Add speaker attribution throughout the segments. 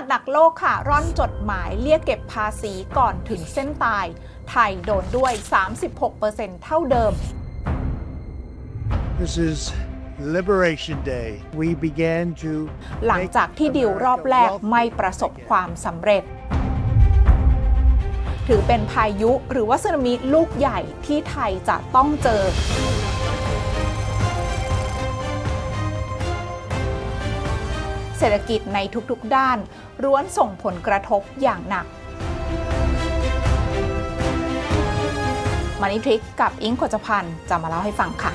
Speaker 1: ษัทหลักโลกค่ะ ร่อนจดหมายเรียกเก็บภาษีก่อนถึงเส้นตาย ไทยโดนด้วย 36%เท่าเดิม
Speaker 2: This is Liberation Day. We began to
Speaker 1: หลังจากที่ดิวรอบแรกไม่ประสบความสำเร็จ ถือเป็นพายุหรือว่าสึนามิลูกใหญ่ที่ไทยจะต้องเจอเศรษฐกิจในทุกๆด้าน ร้วนส่งผลกระทบอย่างหนักมานิทริกกับอิงขจพันธ์จะมาเล่าให้ฟังค่ะ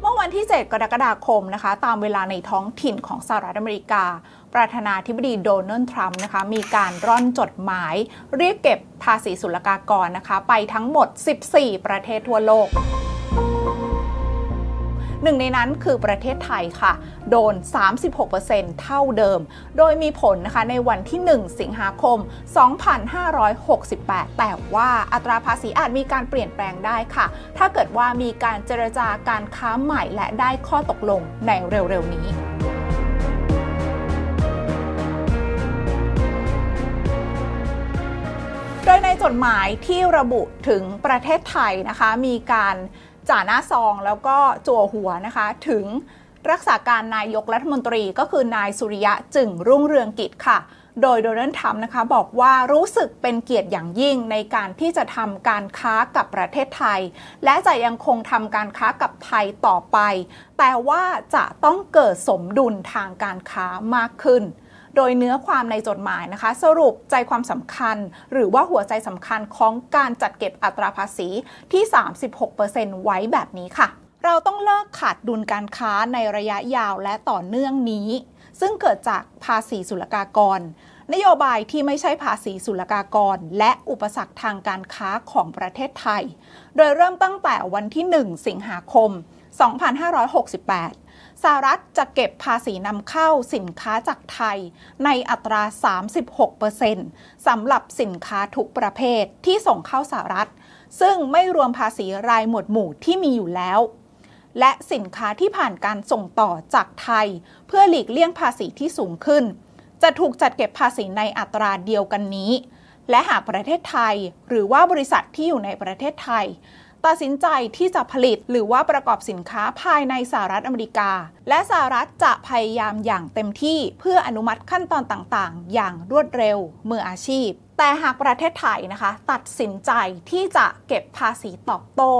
Speaker 1: เมื่อวันที่ 7 กรกฎาคมนะคะ ตามเวลาในท้องถิ่นของสหรัฐอเมริกา ประธานาธิบดีโดนัลด์ทรัมป์นะคะ มีการร่อนจดหมาย เรียกเก็บภาษีศุลกากรนะคะ ไปทั้งหมด 14 ประเทศทั่วโลก หนึ่งในนั้นคือประเทศไทยค่ะ โดน 36%เท่าเดิม โดยมีผลนะคะในวันที่ 1 สิงหาคม 2568 แต่ว่าอัตราภาษีอาจมีการเปลี่ยนแปลงได้ค่ะ ถ้าเกิดว่ามีการเจรจาการค้าใหม่และได้ข้อตกลงในเร็ว ๆ นี้โดยในจดหมายที่ระบุถึงประเทศไทยนะคะ มีการ จ่าหน้าซองแล้วก็จั่วหัวนะคะ ถึงรักษาการนายกรัฐมนตรีก็คือนายสุริยะจึงรุ่งเรืองกิจค่ะ โดยโดนัลด์ทรัมป์นะคะบอกว่ารู้สึกเป็นเกียรติอย่างยิ่งในการที่จะทำการค้ากับประเทศไทย และจะยังคงทำการค้ากับไทยต่อไป แต่ว่าจะต้องเกิดสมดุลทางการค้ามากขึ้น โดยเนื้อความในจดหมายนะคะ สรุปใจความสำคัญ หรือว่าหัวใจสำคัญของการจัดเก็บอัตราภาษีที่ 36%ไว้แบบนี้ค่ะ เราต้องเลิกขาดดุลการค้าในระยะยาวและต่อเนื่องนี้ ซึ่งเกิดจากภาษีศุลกากร นโยบายที่ไม่ใช่ภาษีศุลกากร และอุปสรรคทางการค้าของประเทศไทย โดยเริ่มตั้งแต่วันที่ 1 สิงหาคม 2568 สหรัฐจะเก็บภาษีนำเข้าสินค้าจากไทย ในอัตรา 36%สำหรับสินค้าทุกประเภทที่ส่งเข้าสหรัฐ ซึ่งไม่รวมภาษีรายหมวดหมู่ที่มีอยู่แล้ว และสินค้าที่ผ่านการส่งต่อจากไทย เพื่อหลีกเลี่ยงภาษีที่สูงขึ้น จะถูกจัดเก็บภาษีในอัตราเดียวกันนี้ และหากประเทศไทย หรือว่าบริษัทที่อยู่ในประเทศไทย ตัดสินใจที่จะผลิตหรือว่าประกอบสินค้าภายในสหรัฐอเมริกา และสหรัฐจะพยายามอย่างเต็มที่เพื่ออนุมัติขั้นตอนต่างๆ อย่างรวดเร็วมืออาชีพ แต่หากประเทศไทยนะคะ ตัดสินใจที่จะเก็บภาษีตอบโต้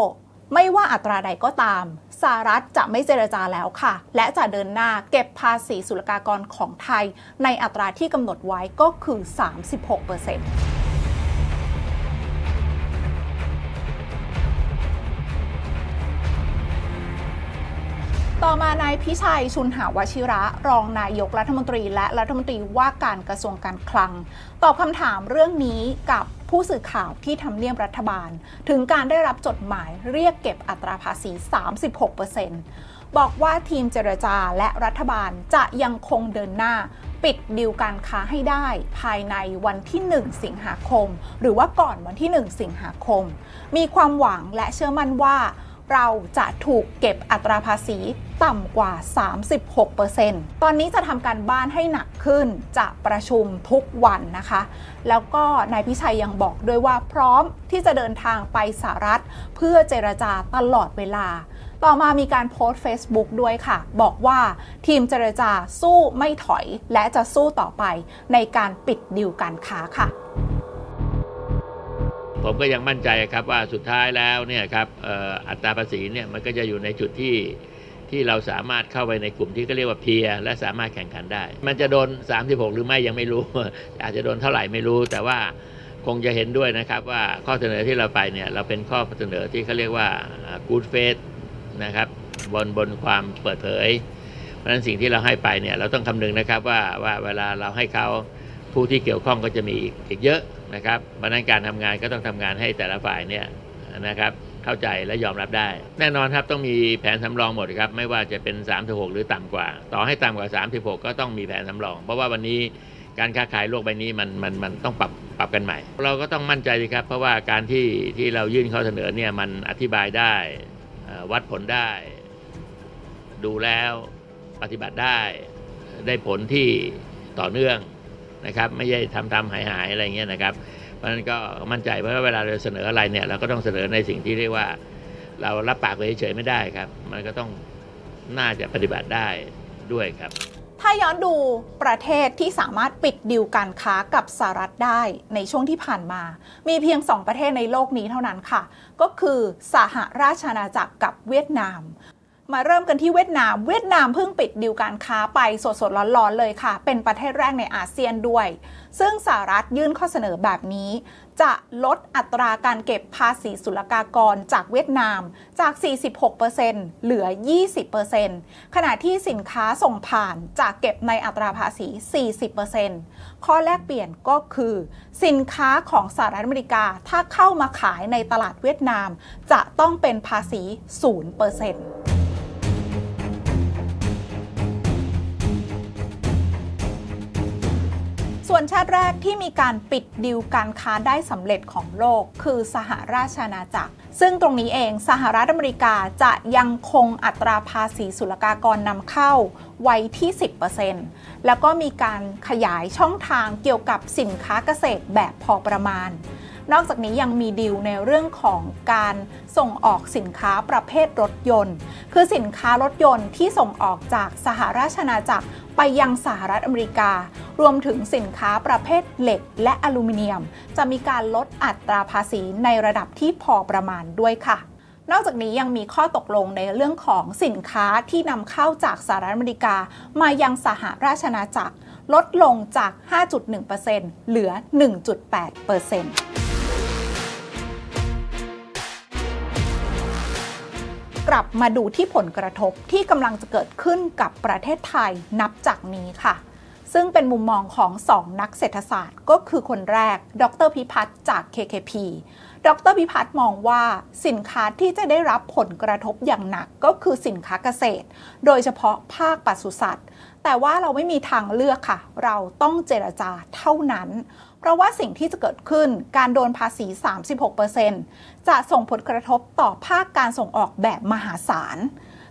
Speaker 1: ไม่ว่าอัตราใดก็ตามสหรัฐจะไม่เจรจาแล้วค่ะ และจะเดินหน้าเก็บภาษีศุลกากรของไทย ในอัตราที่กำหนดไว้ก็คือ 36% อมานายพิชัยชุนหาวชิระ รองนายกรัฐมนตรี และรัฐมนตรีว่าการกระทรวงการคลัง ตอบคำถามเรื่องนี้กับผู้สื่อข่าวที่ทำเนียบรัฐบาล ถึงการได้รับจดหมายเรียกเก็บอัตราภาษี 36%บอกว่าทีมเจรจาและรัฐบาลจะยังคงเดินหน้า ปิดดีลการค้าให้ได้ ภายในวันที่ 1 สิงหาคม หรือว่าก่อนวันที่ 1 สิงหาคม มีความหวังและเชื่อมั่นว่าเราจะถูกเก็บอัตราภาษี ต่ำกว่า 36%ตอนนี้จะทำการบ้านให้หนักขึ้นจะประชุมทุกวันนะคะ แล้วก็นายพิชัยยังบอกด้วยว่าพร้อมที่จะเดินทางไปสหรัฐ เพื่อเจรจาตลอดเวลา ต่อมามีการโพสต์ Facebook ด้วยค่ะ บอกว่าทีมเจรจาสู้ไม่ถอย และจะสู้ต่อไปในการปิดดิวการค้าค่ะ
Speaker 3: ผมก็ยังมั่นใจครับว่าสุดท้ายแล้วเนี่ยครับอัตราภาษีเนี่ยมันก็จะอยู่ในจุดที่ ที่เราสามารถเข้าไปในกลุ่มที่เขาเรียกว่าเพียและสามารถแข่งขันได้ มันจะโดน 36 หรือไม่ยังไม่รู้ อาจจะโดนเท่าไหร่ไม่รู้ แต่ว่าคงจะเห็นด้วยนะครับว่าข้อเสนอที่เราไปเนี่ยเราเป็นข้อเสนอที่เขาเรียกว่า good faith นะครับบนบนความเปิดเผย เพราะฉะนั้นสิ่งที่เราให้ไปเนี่ยเราต้องคำนึงนะครับว่าว่าเวลาเราให้เขาผู้ที่เกี่ยวข้องก็จะมีอีกอีกเยอะนะครับเพราะฉะนั้นการทำงานก็ต้องทำงานให้แต่ละฝ่ายเนี่ยนะครับ เข้าใจและยอมรับได้ แน่นอนครับต้องมีแผนสำรองหมดครับไม่ว่าจะเป็น 3 6 หรือต่ำกว่า ต่อให้ต่ำกว่า 36 ก็ต้องมีแผนสำรอง เพราะว่าวันนี้การค้าขายโลกใบนี้มันมันมันต้องปรับปรับกันใหม่ เราก็ต้องมั่นใจสิครับ เพราะว่าการที่ที่เรายื่นข้อเสนอเนี่ยมันอธิบายได้วัดผลได้ ดูแล้วปฏิบัติได้ได้ผลที่ต่อเนื่องนะครับ ไม่ใช่ทำทำหายหายอะไรเงี้ยนะครับ ราะฉะนั้นก็มั่นใจว่าเวลาเราเสนออะไรเนี่ยเราก็ต้องเสนอในสิ่งที่เรียกว่า เรารับปากไว้เฉยๆไม่ได้ครับ มันก็ต้องน่าจะปฏิบัติได้ด้วยครับ
Speaker 1: ถ้าย้อนดูประเทศที่สามารถปิดดิวการค้ากับสหรัฐได้ในช่วงที่ผ่านมา มีเพียง 2 ประเทศในโลกนี้เท่านั้นค่ะ ก็คือสหราชอาณาจักรกับเวียดนาม มาเริ่มกันที่เวียดนาม เวียดนามเพิ่งปิดดิวการค้าไปสดๆร้อนๆเลยค่ะ เป็นประเทศแรกในอาเซียนด้วย ซึ่งสหรัฐยื่นข้อเสนอแบบนี้ จะลดอัตราการเก็บภาษีศุลกากรจากเวียดนามจาก 46%เหลือ 20%ขณะที่สินค้าส่งผ่านจะเก็บในอัตราภาษี 40%ข้อแลกเปลี่ยนก็คือ สินค้าของสหรัฐอเมริกาถ้าเข้ามาขายในตลาดเวียดนาม จะต้องเป็นภาษี 0% ส่วนชาติแรกที่มีการปิดดิวการค้าได้สำเร็จของโลก คือสหราชอาณาจักร ซึ่งตรงนี้เองสหรัฐอเมริกาจะยังคงอัตราภาษีศุลกากรนำเข้าไว้ที่ 10%แล้วก็มีการขยายช่องทางเกี่ยวกับสินค้าเกษตรแบบพอประมาณ นอกจากนี้ยังมีดีลในเรื่องของการส่งออกสินค้าประเภทรถยนต์ คือสินค้ารถยนต์ที่ส่งออกจากสหราชอาณาจักรไปยังสหรัฐอเมริกา รวมถึงสินค้าประเภทเหล็กและอลูมิเนียม จะมีการลดอัตราภาษีในระดับที่พอประมาณด้วยค่ะนอกจากนี้ยังมีข้อตกลงในเรื่องของสินค้าที่นำเข้าจากสหรัฐอเมริกา มายังสหราชอาณาจักร ลดลงจาก 5.1%เหลือ 1.8% ลับมาดูที่ผลกระทบที่กำลังจะเกิดขึ้นกับประเทศไทยนับจากนี้ค่ะ ซึ่งเป็นมุมมองของ 2 นักเศรษฐศาสตร์ ก็คือคนแรก ดรพิพัฒน์จาก KKP ดรพิพัฒน์มองว่าสินค้าที่จะได้รับผลกระทบอย่างหนักก็คือสินค้าเกษตร โดยเฉพาะภาคปศุสัตว์ แต่ว่าเราไม่มีทางเลือกค่ะ เราต้องเจรจาเท่านั้น เพราะว่าสิ่งที่จะเกิดขึ้นการโดนภาษี 36%จะส่งผลกระทบต่อภาคการส่งออกแบบมหาศาล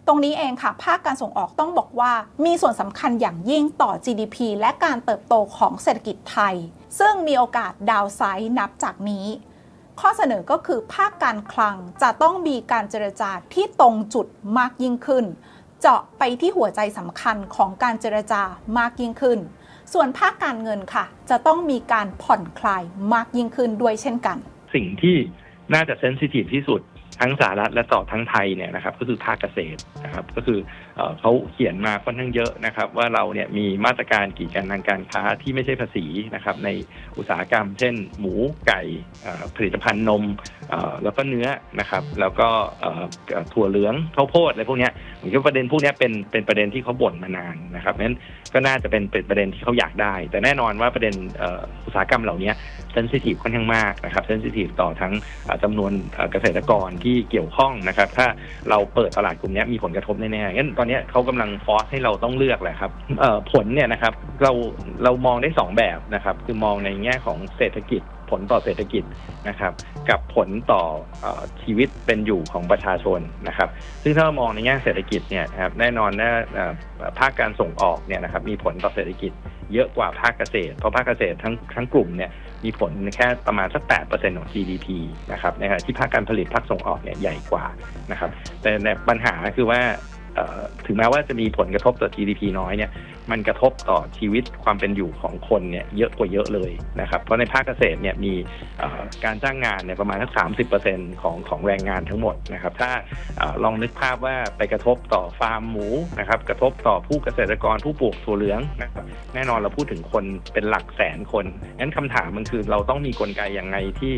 Speaker 1: ตรงนี้เองค่ะ ภาคการส่งออกต้องบอกว่า มีส่วนสำคัญอย่างยิ่งต่อ GDP และการเติบโตของเศรษฐกิจไทย ซึ่งมีโอกาสดาวไซด์นับจากนี้ข้อเสนอก็คือภาคการคลังจะต้องมีการเจรจาที่ตรงจุดมากยิ่งขึ้น เจาะไปที่หัวใจสำคัญของการเจรจามากยิ่งขึ้น ส่วนภาคการเงินค่ะ จะต้องมีการผ่อนคลายมากยิ่งขึ้นด้วยเช่นกัน
Speaker 4: สิ่งที่น่าจะเซนซิทีฟที่สุดทั้งสหรัฐและต่อทั้งไทยเนี่ยนะครับก็คือภาคเกษตรนะครับก็คือ เขาเขียนมาค่อนข้างเยอะนะครับ ว่าเราเนี่ยมีมาตรการกีดกันทางการค้าที่ไม่ใช่ภาษีนะครับ ในอุตสาหกรรม เช่น หมูไก่ผลิตภัณฑ์นมแล้วก็เนื้อนะครับ แล้วก็ถั่วเหลืองข้าวโพดอะไรพวกนี้ผมคิดว่าประเด็นพวกนี้เป็นเป็นประเด็นที่เขาบ่นมานานนะครับนั้นก็น่าจะเป็นเป็นประเด็นที่เขาอยากได้ แต่แน่นอนว่าประเด็นอุตสาหกรรมเหล่านี้เซนซิทีฟค่อนข้างมากนะครับเซนซิทีฟต่อทั้งเอ่อจำนวนเอ่อเกษตรกรที่เกี่ยวข้องนะครับ ถ้าเราเปิดตลาดกลุ่มนี้มีผลกระทบแน่ๆงั้นตอนนี้เขากำลังฟอสให้เราต้องเลือกแหละครับเออผลเนี่ยนะครับเราเรามองได้สองแบบนะครับ คือมองในแง่ของเศรษฐกิจ ผลต่อเศรษฐกิจนะครับ กับผลต่ออชีวิตเป็นอยู่ของประชาชนนะครับ ซึ่งถ้าเรามองในแง่เศรษฐกิจเนี่ยนะครับแน่นอนนะเอ่อภาคการส่งออกเนี่ยนะครับมีผลต่อเศรษฐกิจเยอะกว่าภาคเกษตร เพราะภาคเกษตรทั้งทั้งกลุ่มเนี่ยมีผลแค่ประมาณสัก 8%ของ GDP นะครับในขณะที่ภาคการผลิตภาคส่งออกเนี่ยใหญ่กว่านะครับแต่ปัญหาคือว่า ถึงแม้ว่าจะมีผลกระทบต่อ GDP น้อยเนี่ยมันกระทบต่อชีวิตความเป็นอยู่ของคนเนี่ยเยอะกว่าเยอะเลยนะครับเพราะในภาคเกษตรเนี่ยมีการจ้างงานเนี่ยประมาณสัก30%ของของแรงงานทั้งหมดนะครับถ้าอลองนึกภาพว่าไปกระทบต่อฟาร์มหมูนะครับกระทบต่อผู้เกษตรกรผู้ปลูกถั่วเหลืองนะครับแน่นอนเราพูดถึงคนเป็นหลักแสนคนงั้นคำถามมันคือเราต้องมีกลไกอยังไงที่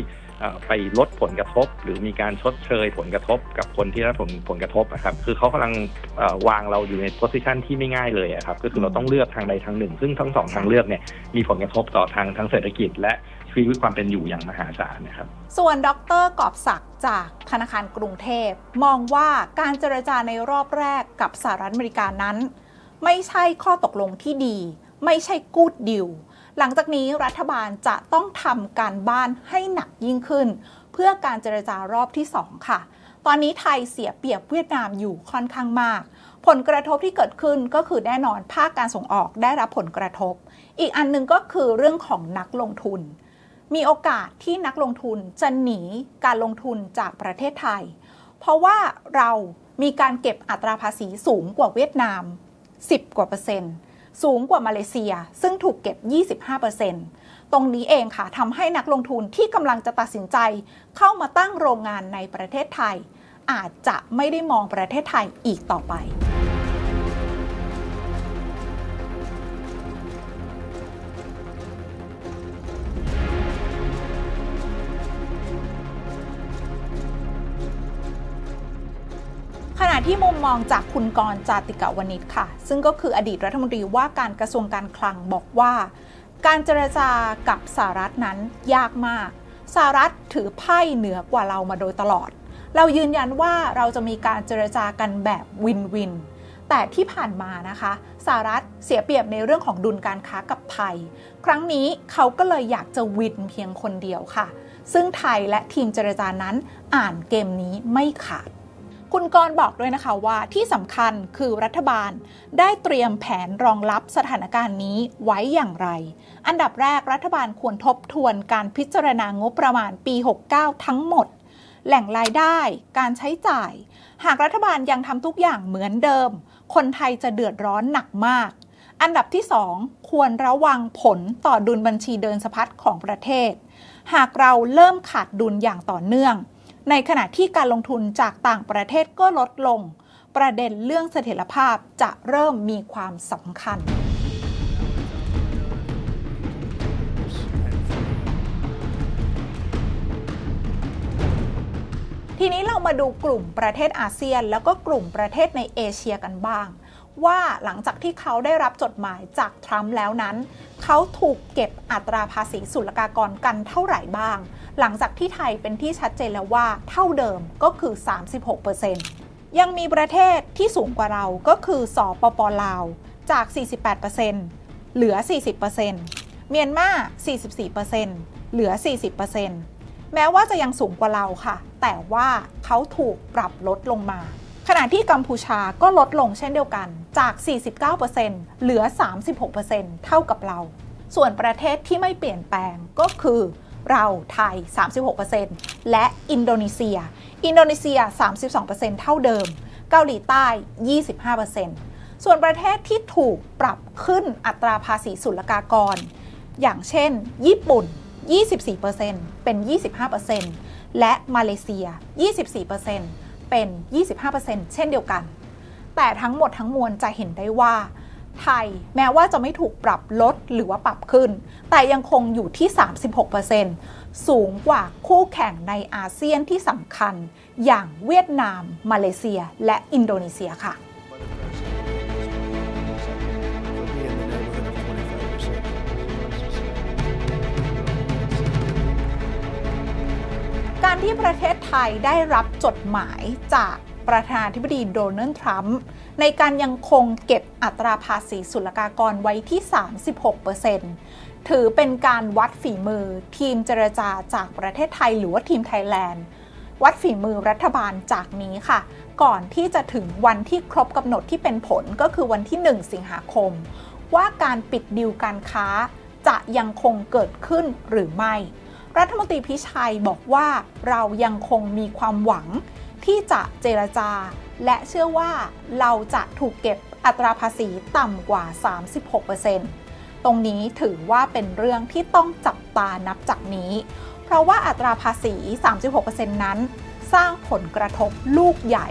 Speaker 4: ไปลดผลกระทบ หรือมีการชดเชยผลกระทบกับคนที่ได้รับผลผลกระทบนะครับคือเขากำลังวางเราอยู่ในโพสิชันที่ไม่ง่ายเลยครับก็คือเราต้องเลือกทางใดทางหนึ่ง ซึ่งทั้งสองทางเลือกเนี่ยมีผลกระทบต่อทางทั้งเศรษฐกิจ และชีวิตความเป็นอยู่อย่างมหาศาลนะครับ
Speaker 1: ส่วนดรกอบศักดิ์จากธนาคารกรุงเทพ มองว่าการเจรจาในรอบแรกกับสหรัฐอเมริกานั้น ไม่ใช่ข้อตกลงที่ดี ไม่ใช่กูดดิว หลังจากนี้รัฐบาลจะต้องทำการบ้านให้หนักยิ่งขึ้น เพื่อการเจรจารอบที่ 2 ค่ะ ตอนนี้ไทยเสียเปรียบเวียดนามอยู่ค่อนข้างมาก ผลกระทบที่เกิดขึ้นก็คือแน่นอนภาคการส่งออกได้รับผลกระทบ อีกอันหนึงก็คือเรื่องของนักลงทุน มีโอกาสที่นักลงทุนจะหนีการลงทุนจากประเทศไทย เพราะว่าเรามีการเก็บอัตราภาษีสูงกว่าเวียดนาม 10 กว่าเปอร์เซ็นต์ สูงกว่ามาเลเซีย ซึ่งถูกเก็บ 25%ตรงนี้เองค่ะทำให้นักลงทุนที่กำลังจะตัดสินใจ เข้ามาตั้งโรงงานในประเทศไทย อาจจะไม่ได้มองประเทศไทยอีกต่อไป ที่มุมมองจากคุณกรจาติกาวนิชค่ะ ซึ่งก็คืออดีตรัฐมนตรีว่าการกระทรวงการคลังบอกว่า การเจรจากับสหรัฐนั้นยากมากสหรัฐถือไพ่เหนือกว่าเรามาโดยตลอด เรายืนยันว่าเราจะมีการเจรจากันแบบวินวิน แต่ที่ผ่านมานะคะสหรัฐเสียเปรียบในเรื่องของดุลการค้ากับไทย ครั้งนี้เขาก็เลยอยากจะวินเพียงคนเดียวค่ะ ซึ่งไทยและทีมเจรจานั้นอ่านเกมนี้ไม่ขาด คุณกรบอกด้วยนะคะว่าที่สำคัญคือรัฐบาลได้เตรียมแผนรองรับสถานการณ์นี้ไว้อย่างไร อันดับแรกรัฐบาลควรทบทวนการพิจารณางบประมาณปี 69 ทั้งหมด แหล่งรายได้ การใช้จ่าย หากรัฐบาลยังทำทุกอย่างเหมือนเดิม คนไทยจะเดือดร้อนหนักมาก อันดับที่ 2 ควรระวังผลต่อดุลบัญชีเดินสะพัดของประเทศ หากเราเริ่มขาดดุลอย่างต่อเนื่อง ในขณะที่การลงทุนจากต่างประเทศก็ลดลง ประเด็นเรื่องเสถียรภาพจะเริ่มมีความสำคัญทีนี้เรามาดูกลุ่มประเทศอาเซียน แล้วก็กลุ่มประเทศในเอเชียกันบ้าง ว่าหลังจากที่เขาได้รับจดหมายจากทรัมป์แล้วนั้น เขาถูกเก็บอัตราภาษีศุลกากรกันเท่าไหร่บ้าง หลังจากที่ไทยเป็นที่ชัดเจนแล้วว่าเท่าเดิมก็คือ 36%ยังมีประเทศที่สูงกว่าเราก็คือสปปลาว จาก 48%เหลือ 40%เมียนมา 44%เหลือ 40%แม้ว่าจะยังสูงกว่าเราค่ะ แต่ว่าเขาถูกปรับลดลงมาขณะที่กัมพูชาก็ลดลงเช่นเดียวกันจาก 49%เหลือ 36%เท่ากับเรา ส่วนประเทศที่ไม่เปลี่ยนแปลงก็คือ เราไทย 36%และอินโดนีเซีย อินโดนีเซีย 32%เท่าเดิม เกาหลีใต้ 25%ส่วนประเทศที่ถูกปรับขึ้นอัตราภาษีศุลกากร อย่างเช่น ญี่ปุ่น 24%เป็น 25%และมาเลเซีย 24%เป็น 25%เช่นเดียวกัน แต่ทั้งหมดทั้งมวลจะเห็นได้ว่า ไทยแม้ว่าจะไม่ถูกปรับลดหรือว่าปรับขึ้น แต่ยังคงอยู่ที่ 36%สูงกว่าคู่แข่งในอาเซียนที่สำคัญ อย่างเวียดนาม มาเลเซีย และอินโดนีเซียค่ะการที่ประเทศไทยได้รับจดหมายจาก ประธานาธิบดีโดนัลด์ทรัมป์ในการยังคงเก็บอัตราภาษีศุลกากรไว้ที่ 36%ถือเป็นการวัดฝีมือทีมเจรจาจากประเทศไทยหรือว่าทีมไทยแลนด์ วัดฝีมือรัฐบาลจากนี้ค่ะ ก่อนที่จะถึงวันที่ครบกำหนดที่เป็นผลก็คือวันที่ 1 สิงหาคม ว่าการปิดดิวการค้าจะยังคงเกิดขึ้นหรือไม่ รัฐมนตรีพิชัยบอกว่าเรายังคงมีความหวัง ที่จะเจรจา และเชื่อว่าเราจะถูกเก็บอัตราภาษีต่ำกว่า 36%ตรงนี้ถือว่าเป็นเรื่องที่ต้องจับตานับจากนี้ เพราะว่าอัตราภาษี 36%นั้น สร้างผลกระทบลูกใหญ่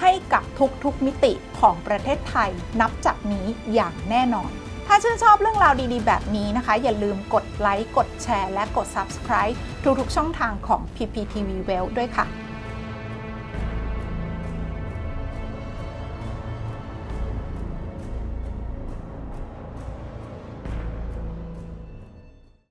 Speaker 1: ให้กับทุกๆมิติของประเทศไทยนับจากนี้อย่างแน่นอน ถ้าชื่นชอบเรื่องราวดีๆ แบบนี้นะคะ อย่าลืมกดไลค์ กดแชร์ และกด Subscribe ทุกๆช่องทางของ PPTV Well ด้วยค่ะ